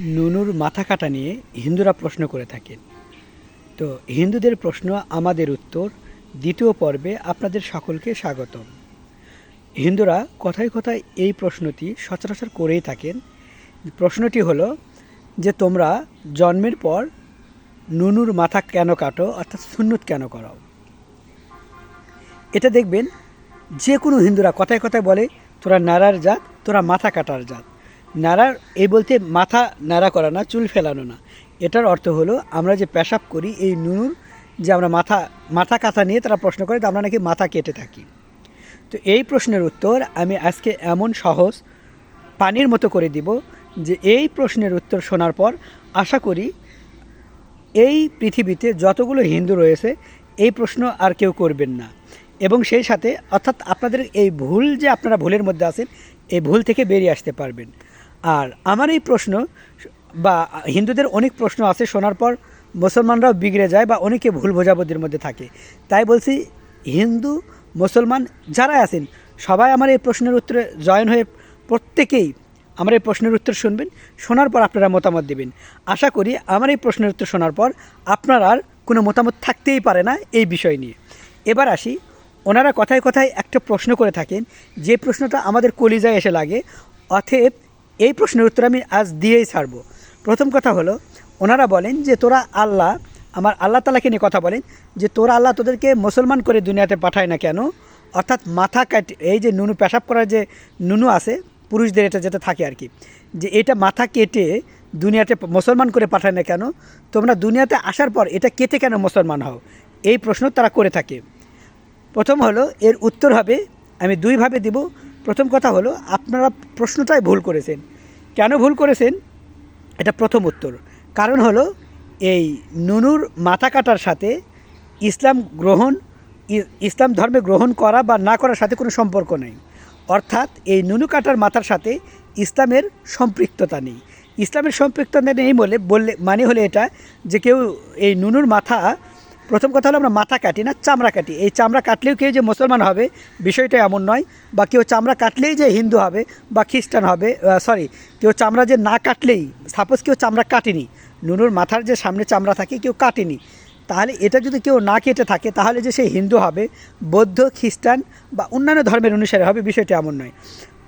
নুনুর মাথা কাটা নিয়ে হিন্দুরা প্রশ্ন করে থাকেন তো হিন্দুদের প্রশ্ন আমাদের উত্তর, দ্বিতীয় পর্বে আপনাদের সকলকে স্বাগতম। হিন্দুরা কথায় কথায় এই প্রশ্নটি সচরাচর করেই থাকেন। প্রশ্নটি হলো যে তোমরা জন্মের পর নুনুর মাথা কেন কাটো, অর্থাৎ সুন্নত কেন করাও এটা দেখবেন যে কোনো হিন্দুরা কথায় কথায় বলে, তোরা নাড়ার জাত, তোরা মাথা কাটার জাত। নাড়ার এই বলতে মাথা নাড়া করা না, চুল ফেলানো না। এটার অর্থ হলো, আমরা যে পেশাব করি, এই নুনুর যে আমরা মাথা মাথা কাটা নিয়ে তারা প্রশ্ন করে আমরা নাকি মাথা কেটে থাকি। তো এই প্রশ্নের উত্তর আমি আজকে এমন সহজ পানির মতো করে দিব যে এই প্রশ্নের উত্তর শোনার পর আশা করি এই পৃথিবীতে যতগুলো হিন্দু রয়েছে, এই প্রশ্ন আর কেউ করবেন না। এবং সেই সাথে, অর্থাৎ আপনাদের এই ভুল যে আপনারা ভুলের মধ্যে আছেন, এই ভুল থেকে বেরিয়ে আসতে পারবেন। আর আমার এই প্রশ্ন, বা হিন্দুদের অনেক প্রশ্ন আছে, শোনার পর মুসলমানরাও বিগড়ে যায় বা অনেকে ভুল বোঝাবুদ্ধির মধ্যে থাকে। তাই বলছি, হিন্দু, মুসলমান যারা আছেন, সবাই আমার এই প্রশ্নের উত্তরে জয়েন হয়ে প্রত্যেকেই আমার এই প্রশ্নের উত্তর শুনবেন, শোনার পর আপনারা মতামত দেবেন। আশা করি আমার এই প্রশ্নের উত্তর শোনার পর আপনার আর কোনো মতামত থাকতেই পারে না এই বিষয় নিয়ে। এবার আসি, ওনারা কথায় কথায় একটা প্রশ্ন করে থাকেন, যে প্রশ্নটা আমাদের কলিজায় এসে লাগে অথেব এই প্রশ্নের উত্তর আমি আজ দিয়েই ছাড়বো। প্রথম কথা হলো, ওনারা বলেন যে তোরা আল্লাহ, আমার আল্লাহ তালাকে নিয়ে কথা বলেন, যে তোরা আল্লাহ তোদেরকে মুসলমান করে দুনিয়াতে পাঠায় না কেন? অর্থাৎ মাথা কাটে, এই যে নুনু, পেশাব করার যে নুনু আছে, পুরুষদের এটা যেটা থাকে আর কি, যে এটা মাথা কেটে দুনিয়াতে মুসলমান করে পাঠায় না কেন? তোমরা দুনিয়াতে আসার পর এটা কেটে কেন মুসলমান হও? এই প্রশ্ন তারা করে থাকে। প্রথম হলো, এর উত্তর হবে, আমি দুইভাবে দিব। প্রথম কথা হলো, আপনারা প্রশ্নটাই ভুল করেছেন। কেন ভুল করেছেন? এটা প্রথম উত্তর। কারণ হলো, এই নুনুর মাথা কাটার সাথে ইসলাম গ্রহণ ইসলাম ধর্মে গ্রহণ করা বা না করার সাথে কোনো সম্পর্ক নেই। অর্থাৎ এই নুনু কাটার মাথার সাথে ইসলামের সম্পৃক্ততা নেই। ইসলামের সম্পৃক্ততা নেই বলে, বললে মানে হলে এটা যে কেউ এই নুনুর মাথা প্রথম কথা হলো আমরা মাথা কাটি না, চামড়া কাটি। এই চামড়া কাটলেও কেউ যে মুসলমান হবে, বিষয়টা এমন নয়। বা কেউ চামড়া কাটলেই যে হিন্দু হবে বা খ্রিস্টান হবে সরি কেউ চামড়া যে না কাটলেই, সাপোজ কেউ চামড়া কাটেনি, নুনুর মাথার যে সামনে চামড়া থাকে, কেউ কাটেনি। তাহলে এটা যদি কেউ না কেটে থাকে, তাহলে যে সে হিন্দু হবে, বৌদ্ধ, খ্রিস্টান বা অন্যান্য ধর্মের অনুসারে হবে, বিষয়টা এমন নয়।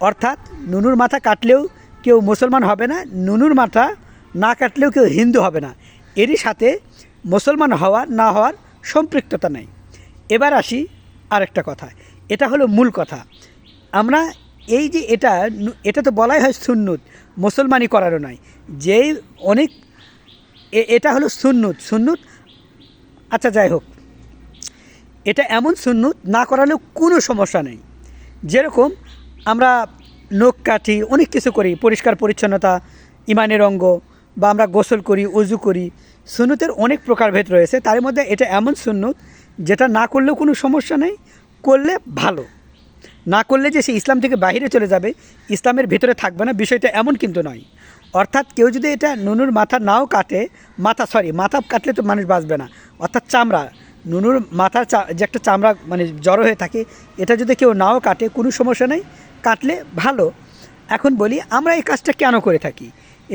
অর্থাৎ নুনুর মাথা কাটলেও কেউ মুসলমান হবে না, নুনুর মাথা না কাটলেও কেউ হিন্দু হবে না। এরই সাথে মুসলমান হওয়া না হওয়ার সম্পৃক্ততা নেই। এবার আসি আরেকটা কথা। এটা হলো মূল কথা। আমরা এই যে এটা এটা তো বলাই হয় সুন্নুত মুসলমানি করারও নয়। যেই অনেক এটা হলো সুন্নুত। সুন্নুত আচ্ছা যাই হোক। এটা এমন সুন্নুত না করালেও কোনো সমস্যা নেই। যেরকম আমরা নখ কাটি, অনেক কিছু করি, পরিষ্কার পরিচ্ছন্নতা, ইমানের অঙ্গ, বা আমরা গোসল করি অজু করি সুন্নতের অনেক প্রকারভেদ রয়েছে। তার মধ্যে এটা এমন সুন্নত যেটা না করলেও কোনো সমস্যা নেই, করলে ভালো। না করলে যে সে ইসলাম থেকে বাইরে চলে যাবে, ইসলামের ভিতরে থাকবে না, বিষয়টা এমন কিন্তু নয়। অর্থাৎ কেউ যদি এটা নুনুর মাথা নাও কাটে, মাথা সরি মাথা কাটলে তো মানুষ বাঁচবে না। অর্থাৎ চামড়া, নুনুর মাথার যে একটা চামড়া মানে জড়ো হয়ে থাকে, এটা যদি কেউ নাও কাটে, কোনো সমস্যা নেই, কাটলে ভালো। এখন বলি, আমরা এই কাজটা কেন করে থাকি?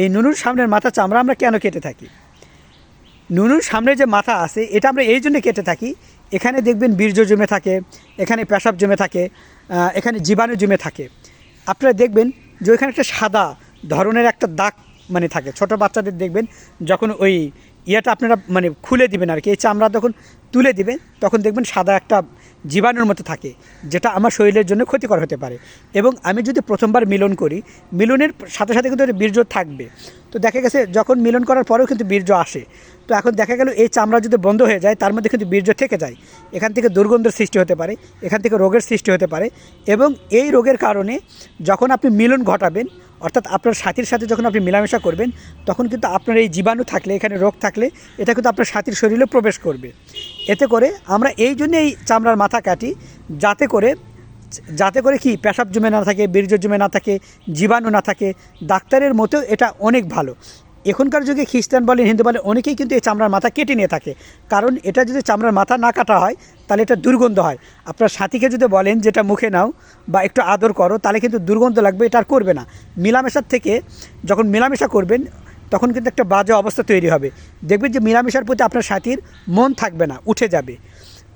এই নুনুর সামনের মাথা চামড়া আমরা কেন কেটে থাকি? নুনুর সামনে যে মাথা আছে, এটা আমরা এই জন্য কেটে থাকি। এখানে দেখবেন বীর্য জমে থাকে, এখানে পেশাব জমে থাকে এখানে জীবাণু জমে থাকে। আপনারা দেখবেন যে ওইখানে একটা সাদা ধরনের একটা দাগ মানে থাকে। ছোট বাচ্চাদের দেখবেন যখন ওই ইয়েটা আপনারা মানে খুলে দিবেন আর কি, এই চামড়া যখন তুলে দিবেন, তখন দেখবেন সাদা একটা জীবাণুর মতো থাকে, যেটা আমার শরীরের জন্য ক্ষতিকর হতে পারে। এবং আমি যদি প্রথমবার মিলন করি, মিলনের সাথে সাথে কিন্তু বীর্য থাকবে। তো দেখা গেছে যখন মিলন করার পরেও কিন্তু বীর্য আসে। তো এখন দেখা গেল এই চামড়া যদি বন্ধ হয়ে যায়, তার মধ্যে কিন্তু বীর্য থেকে যায়। এখান থেকে দুর্গন্ধের সৃষ্টি হতে পারে, এখান থেকে রোগের সৃষ্টি হতে পারে। এবং এই রোগের কারণে যখন আপনি মিলন ঘটাবেন অর্থাৎ আপনার সাথীর সাথে যখন আপনি মেলামেশা করবেন, তখন কিন্তু আপনার এই জীবাণু থাকলে, এখানে রোগ থাকলে, এটা কিন্তু আপনার সাথীর শরীরে প্রবেশ করবে। এতে করে আমরা এই জন্য এই চামড়ার মাথা কাটি, যাতে করে যাতে করে কি, পেশাব জমে না থাকে, বীর্য জমে না থাকে, জীবাণু না থাকে, ডাক্তারের মতেও এটা অনেক ভালো। এখনকার যুগে খ্রিস্টান বলেন, হিন্দু বলেন, অনেকেই কিন্তু এই চামড়ার মাথা কেটে নিয়ে থাকে। কারণ এটা যদি চামড়ার মাথা না কাটা হয়, তাহলে এটা দুর্গন্ধ হয়। আপনার সাথীকে যদি বলেন, যেটা মুখে নাও বা একটু আদর করো, তাহলে কিন্তু দুর্গন্ধ লাগবে, এটা আর করবে না। মেলামেশার থেকে যখন মেলামেশা করবেন, তখন কিন্তু একটা বাজে অবস্থা তৈরি হবে। দেখবেন যে মিলামেশার প্রতি আপনার সাথীর মন থাকবে না, উঠে যাবে।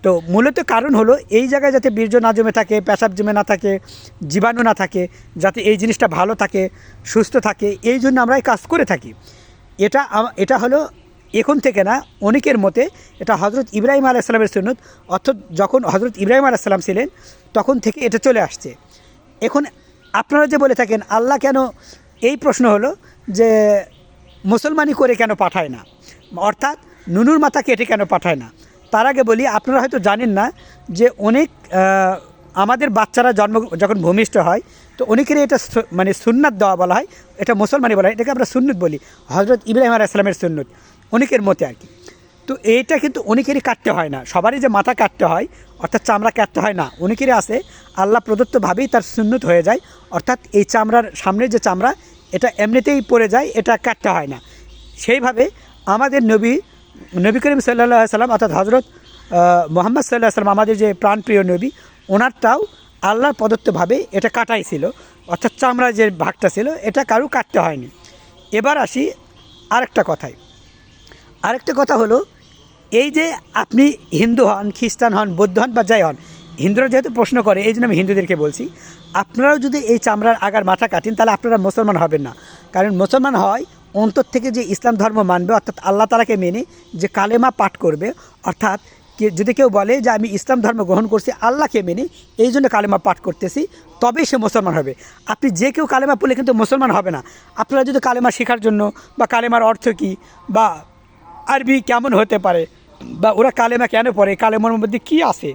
তো মূলত কারণ হলো এই জায়গায় যাতে বীর্য না জমে থাকে, পেশাব জমে না থাকে, জীবাণু না থাকে, যাতে এই জিনিসটা ভালো থাকে, সুস্থ থাকে, এই জন্য আমরা এই কাজ করে থাকি। এটা এটা হলো এখন থেকে না, অনেকের মতে এটা হজরত ইব্রাহিম আলাইসালামের সুন্নত, অর্থাৎ যখন হজরত ইব্রাহিম আলাইসালাম ছিলেন, তখন থেকে এটা চলে আসছে। এখন আপনারা যে বলে থাকেন, আল্লাহ কেন এই প্রশ্ন হলো যে মুসলমানি করে কেন পাঠায় না? অর্থাৎ নুনুর মাথা কেটে কেন পাঠায় না? তার আগে বলি, আপনারা হয়তো জানেন না যে অনেক আমাদের বাচ্চারা জন্ম, যখন ভূমিষ্ঠ হয়, তো অনেকেরই এটা মানে সুন্নাত দেওয়া বলা হয়, এটা মুসলমানি বলা হয়, এটাকে আমরা সুন্নত বলি হজরত ইব্রাহিম আলাইসলামের সুন্নত, অনেকের মতে আর কি। তো এইটা কিন্তু অনেকেরই কাটতে হয় না, সবারই যে মাথা কাটতে হয়, অর্থাৎ চামড়া কাটতে হয় না, অনেকেরই আছে, আল্লাহ প্রদত্তভাবেই তার সুন্নত হয়ে যায়, অর্থাৎ এই চামড়ার সামনের যে চামড়া, এটা এমনিতেই পড়ে যায়, এটা কাটতে হয় না। সেইভাবে আমাদের নবী নবী করিম সাল্লাহ সাল্লাম অর্থাৎ হজরত মোহাম্মদ সাল্লাহ সাল্লাম আমাদের যে প্রাণপ্রিয় নবী, ওনারটাও আল্লাহর প্রদত্তভাবে এটা কাটাই ছিল। অর্থাৎ চামড়ার যে ভাগটা ছিল, এটা কারু কাটতে হয়নি। এবার আসি আরেকটা কথায়। আরেকটা কথা হলো, এই যে আপনি হিন্দু হন, খ্রিস্টান হন, বৌদ্ধ হন বা যাই হন, হিন্দুরা যেহেতু প্রশ্ন করে, এই জন্য আমি হিন্দুদেরকে বলছি, আপনারাও যদি এই চামড়ার আগার মাথা কাটেন, তাহলে আপনারা মুসলমান হবেন না। কারণ মুসলমান হয় অন্তর থেকে যে ইসলাম ধর্ম মানবে, অর্থাৎ আল্লাহ তালাকে মেনে যে কালেমা পাঠ করবে, অর্থাৎ কে যদি কেউ বলে যে আমি ইসলাম ধর্ম গ্রহণ করছি, আল্লাহকে মেনে এই জন্য কালেমা পাঠ করতেছি তবেই সে মুসলমান হবে। আপনি যে কেউ কালেমা পড়লে কিন্তু মুসলমান হবে না। আপনারা যদি কালেমা শেখার জন্য বা কালেমার অর্থ কী বা আরবি কেমন হতে পারে বা ওরা কালেমা কেন পড়ে, কালেমার মধ্যে কী আছে?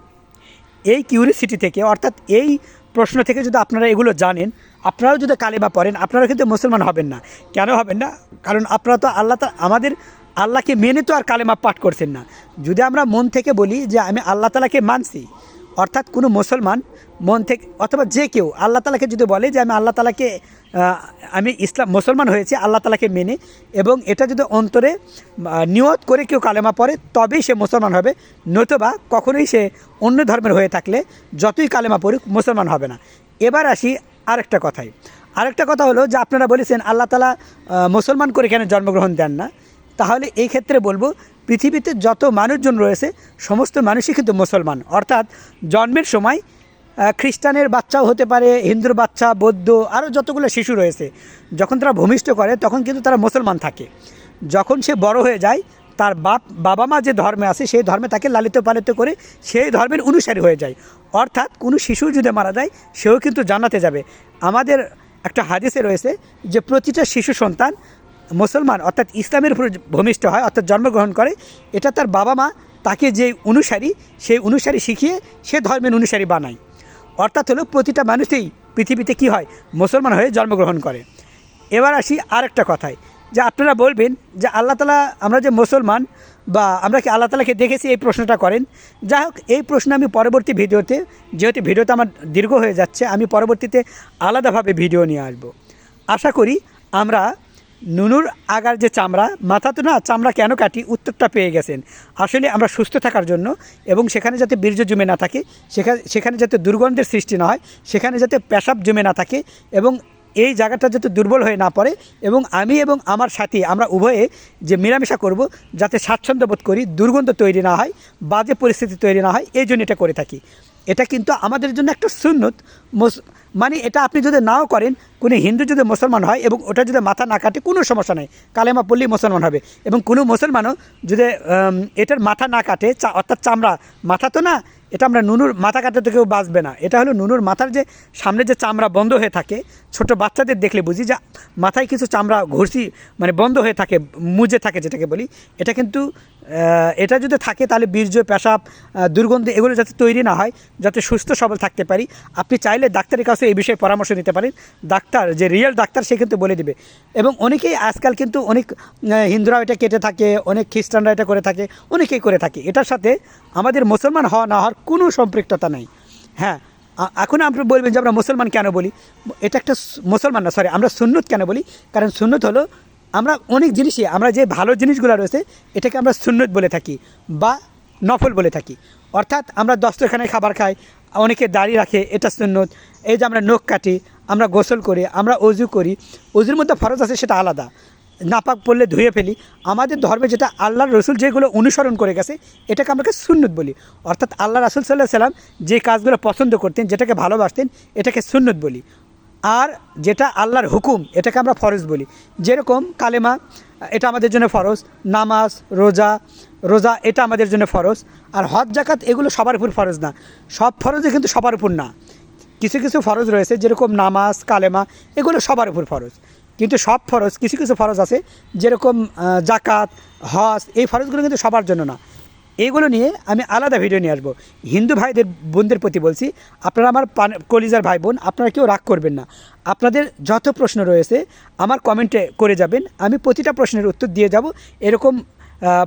এই কিউরিসিটি থেকে, অর্থাৎ এই প্রশ্ন থেকে যদি আপনারা এগুলো জানেন, আপনারাও যদি কালেমা পড়েন আপনারা কিন্তু মুসলমান হবেন না। কেন হবেন না? কারণ আপনারা তো আল্লাহ তা আমাদের আল্লাহকে মেনে তো আর কালেমা পাঠ করছেন না। যদি আমরা মন থেকে বলি যে আমি আল্লাহ তালাকে মানছি অর্থাৎ কোনো মুসলমান মন থেকে অথবা যে কেউ আল্লাহ তালাকে যদি বলে যে আমি আল্লাহ তালাকে আমি ইসলাম, মুসলমান হয়েছি, আল্লাহ তালাকে মেনে এবং এটা যদি অন্তরে নিয়ত করে কেউ কালেমা পড়ে, তবেই সে মুসলমান হবে। নতুবা কখনোই সে অন্য ধর্মের হয়ে থাকলে যতই কালেমা পড়ুক, মুসলমান হবে না। এবার আসি আরেকটা কথায়। আরেকটা কথা হলো যে আপনারা বলেছেন আল্লাহ তালা মুসলমান করে কেন জন্মগ্রহণ দেন না? তাহলে এই ক্ষেত্রে বলব, পৃথিবীতে যত মানুষজন রয়েছে, সমস্ত মানুষই কিন্তু মুসলমান। অর্থাৎ জন্মের সময় খ্রিস্টানের বাচ্চাও হতে পারে, হিন্দুর বাচ্চা, বৌদ্ধ আরও যতগুলো শিশু রয়েছে, যখন তারা ভূমিষ্ঠ করে, তখন কিন্তু তারা মুসলমান থাকে। যখন সে বড় হয়ে যায়, তার বাপ, বাবা মা যে ধর্মে আছে, সেই ধর্মে তাকে লালিত পালিত করে, সেই ধর্মের অনুসারী হয়ে যায়। অর্থাৎ কোনো শিশু যদি মারা যায়, সেও কিন্তু জানাতে যাবে। আমাদের একটা হাদিসে রয়েছে যে, প্রতিটা শিশু সন্তান মুসলমান, অর্থাৎ ইসলামের উপর ভূমিষ্ঠ হয়, অর্থাৎ জন্মগ্রহণ করে, এটা তার বাবা মা তাকে যে অনুসারী, সেই অনুসারী শিখিয়ে, সে ধর্মের অনুসারী বানায়। অর্থাৎ হলো প্রতিটা মানুষই পৃথিবীতে কি হয়? মুসলমান হয়ে জন্মগ্রহণ করে। এবার আসি আরেকটা কথায়, যে আপনারা বলবেন যে আল্লাহ তালা, আমরা যে মুসলমান বা আমরা কি আল্লাহ তালাকে দেখেছি এই প্রশ্নটা করেন? যাই হোক, এই প্রশ্ন আমি পরবর্তী ভিডিওতে, যেহেতু ভিডিওটা আমার দীর্ঘ হয়ে যাচ্ছে, আমি পরবর্তীতে আলাদাভাবে ভিডিও নিয়ে আসব। আশা করি আমরা নুনুর আগার যে চামড়া, মাথা তো না, চামড়া কেন কাটি? উত্তরটা পেয়ে গেছেন। আসলে আমরা সুস্থ থাকার জন্য এবং সেখানে যাতে বীর্য জমে না থাকে সেখানে সেখানে যাতে দুর্গন্ধের সৃষ্টি না হয়, সেখানে যাতে পেশাব জমে না থাকে এবং এই জায়গাটা যাতে দুর্বল হয়ে না পড়ে এবং আমি এবং আমার সাথী, আমরা উভয়ে যে মেলামেশা করব, যাতে স্বাচ্ছন্দ্য বোধ করি, দুর্গন্ধ তৈরি না হয়, বাজে পরিস্থিতি তৈরি না হয়, এই জন্য এটা করে থাকি। এটা কিন্তু আমাদের জন্য একটা সুন্নত। মানে এটা আপনি যদি নাও করেন, কোনো হিন্দু যদি মুসলমান হয় এবং ওটা যদি মাথা না কাটে, কোনো সমস্যা নেই। কালেমা পড়লেই মুসলমান হবে। এবং কোনো মুসলমানও যদি এটার মাথা না কাটে, চা- অর্থাৎ চামড়া, মাথা তো না, এটা আমরা নুনুর মাথা কাটাতে কেউ বাঁচবে না। এটা হলো নুনুর মাথার যে, সামনে যে চামড়া বন্ধ হয়ে থাকে, ছোট বাচ্চাদের দেখলে বুঝি যে, মাথায় কিছু চামড়া, ঘষি মানে বন্ধ হয়ে থাকে, মুজে থাকে যেটাকে বলি, এটা কিন্তু এটা যদি থাকে তাহলে বীর্য, পেশাব দুর্গন্ধ এগুলো যাতে তৈরি না হয়, যাতে সুস্থ সবল থাকতে পারি। আপনি চাইলে ডাক্তারের কাছে এই বিষয়ে পরামর্শ নিতে পারেন। ডাক্তার, যে রিয়েল ডাক্তার সে কিন্তু বলে দিবে। এবং অনেকেই আজকাল কিন্তু অনেক হিন্দুরাও এটা কেটে থাকে, অনেক খ্রিস্টানরা এটা করে থাকে, অনেকেই করে থাকে। এটার সাথে আমাদের মুসলমান হওয়া, না হওয়ার কোনো সম্পৃক্ততা নেই। হ্যাঁ এখন আপনি বলবেন যে আমরা মুসলমান কেন বলি? এটা একটা মুসলমান না সরি আমরা সুন্নত কেন বলি? কারণ সুন্নত হলো আমরা অনেক জিনিসই, আমরা যে ভালো জিনিসগুলো রয়েছে, এটাকে আমরা সুন্নত বলে থাকি বা নফল বলে থাকি। অর্থাৎ আমরা দস্তরখানায় খাবার খাই, অনেকে দাড়ি রাখে, এটা সুন্নত। এই যে আমরা নখ কাটি, আমরা গোসল করি, আমরা অজু করি, অজুর মধ্যে ফরজ আছে সেটা আলাদা। নাপাক পড়লে ধুয়ে ফেলি। আমাদের ধর্মে যেটা আল্লাহর রসুল যেগুলো অনুসরণ করে গেছে, এটাকে আমরা সুন্নত বলি। অর্থাৎ আল্লাহ রাসুল সাল্লাহ সাল্লাম যে কাজগুলো পছন্দ করতেন, যেটাকে ভালোবাসতেন, এটাকে সুন্নত বলি। আর যেটা আল্লাহর হুকুম, এটাকে আমরা ফরজ বলি। যেরকম কালেমা, এটা আমাদের জন্য ফরজ, নামাজ, রোজা রোজা এটা আমাদের জন্য ফরজ, আর হজ জাকাত এগুলো সবার উপর ফরজ না। সব ফরজে কিন্তু সবার উপর না। কিছু কিছু ফরজ রয়েছে, যেরকম নামাজ, কালেমা, এগুলো সবার উপর ফরজ। কিন্তু সব ফরজ, কিছু কিছু ফরজ আছে, যেরকম জাকাত হজ, এই ফরজগুলো কিন্তু সবার জন্য না। এইগুলো নিয়ে আমি আলাদা ভিডিও নিয়ে আসব। হিন্দু ভাইদের, বোনদের প্রতি বলছি, আপনারা আমার পান- কলিজার ভাই বোন, আপনারা কেউ রাগ করবেন না। আপনাদের যত প্রশ্ন রয়েছে, আমার কমেন্টে করে যাবেন। আমি প্রতিটা প্রশ্নের উত্তর দিয়ে যাব এরকম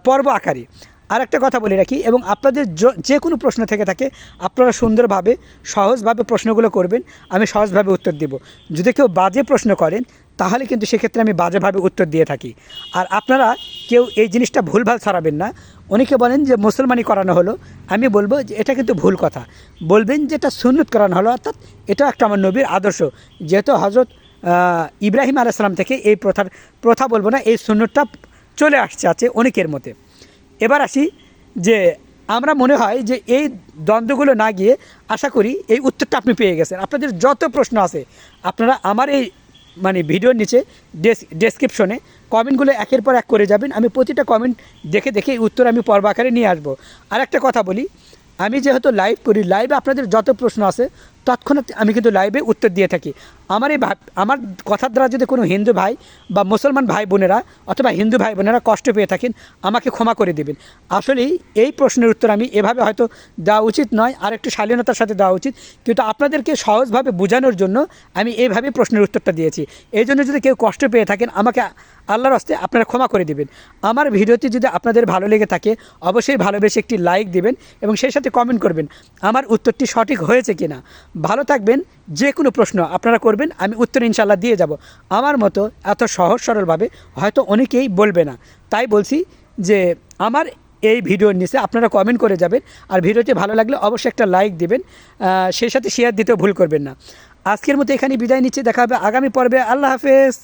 পর্ব আকারে। আর একটা কথা বলে রাখি, এবং আপনাদের যে কোনো প্রশ্ন থেকে থাকে, আপনারা সুন্দরভাবে, সহজভাবে প্রশ্নগুলো করবেন, আমি সহজভাবে উত্তর দেব। যদি কেউ বাজে প্রশ্ন করেন তাহলে কিন্তু সেক্ষেত্রে আমি বাজেভাবে উত্তর দিয়ে থাকি। আর আপনারা কেউ এই জিনিসটা ভুলভাল ছড়াবেন না। অনেকে বলেন যে মুসলমানি করানো হলো। আমি বলব যে এটা কিন্তু ভুল কথা। বলবেন যে এটা সুন্নত করানো হলো, অর্থাৎ এটা একটা আমার নবীর আদর্শ। যেহেতু হজরত ইব্রাহিম আলাইসালাম থেকে এই প্রথার, প্রথা বলব না, এই সুন্নতটা চলে আসছে আছে অনেকের মতে। এবার আসি যে আমরা মনে হয় যে এই দ্বন্দ্বগুলো না গিয়ে আশা করি এই উত্তরটা আপনি পেয়ে গেছেন। আপনাদের যত প্রশ্ন আছে, আপনারা আমার এই মানে ভিডিওর নিচে ডেসক্রিপশনে কমেন্টগুলো একের পর এক করে যাবেন। আমি প্রতিটা কমেন্ট দেখে দেখে উত্তর আমি পর্ব আকারে নিয়ে আসব। আর একটা কথা বলি, আমি যেহেতু লাইভ করি লাইভে আপনাদের যত প্রশ্ন আছে তৎক্ষণাৎ আমি কিন্তু লাইভে উত্তর দিয়ে থাকি। আমার এই আমার কথার দ্বারা যদি কোনো হিন্দু ভাই বা মুসলমান ভাই বোনেরা অথবা হিন্দু ভাই বোনেরা কষ্ট পেয়ে থাকেন, আমাকে ক্ষমা করে দেবেন। আসলেই এই প্রশ্নের উত্তর আমি এভাবে হয়তো দেওয়া উচিত নয়, আর একটু শালীনতার সাথে দেওয়া উচিত। কিন্তু আপনাদেরকে সহজভাবে বোঝানোর জন্য আমি এইভাবে প্রশ্নের উত্তরটা দিয়েছি। এই জন্য যদি কেউ কষ্ট পেয়ে থাকেন, আমাকে আল্লাহর হস্তে আপনারা ক্ষমা করে দেবেন। আমার ভিডিওটি যদি আপনাদের ভালো লেগে থাকে, অবশ্যই ভালোবেসে একটি লাইক দেবেন এবং সেই সাথে কমেন্ট করবেন, আমার উত্তরটি সঠিক হয়েছে কিনা। ভালো থাকবেন, যে কোনো প্রশ্ন আপনারা করবেন, আমি উত্তর ইনশাল্লাহ দিয়ে যাব। আমার মতো এত সহজ সরলভাবে হয়তো অনেকেই বলবে না। তাই বলছি যে আমার এই ভিডিওর নিচে আপনারা কমেন্ট করে যাবেন, আর ভিডিওটি ভালো লাগলে অবশ্যই একটা লাইক দিবেন সেই সাথে শেয়ার দিতেও ভুল করবেন না। আজকের মতো এখানে বিদায় নিচ্ছে, দেখা হবে আগামী পর্বে। আল্লাহ হাফেজ।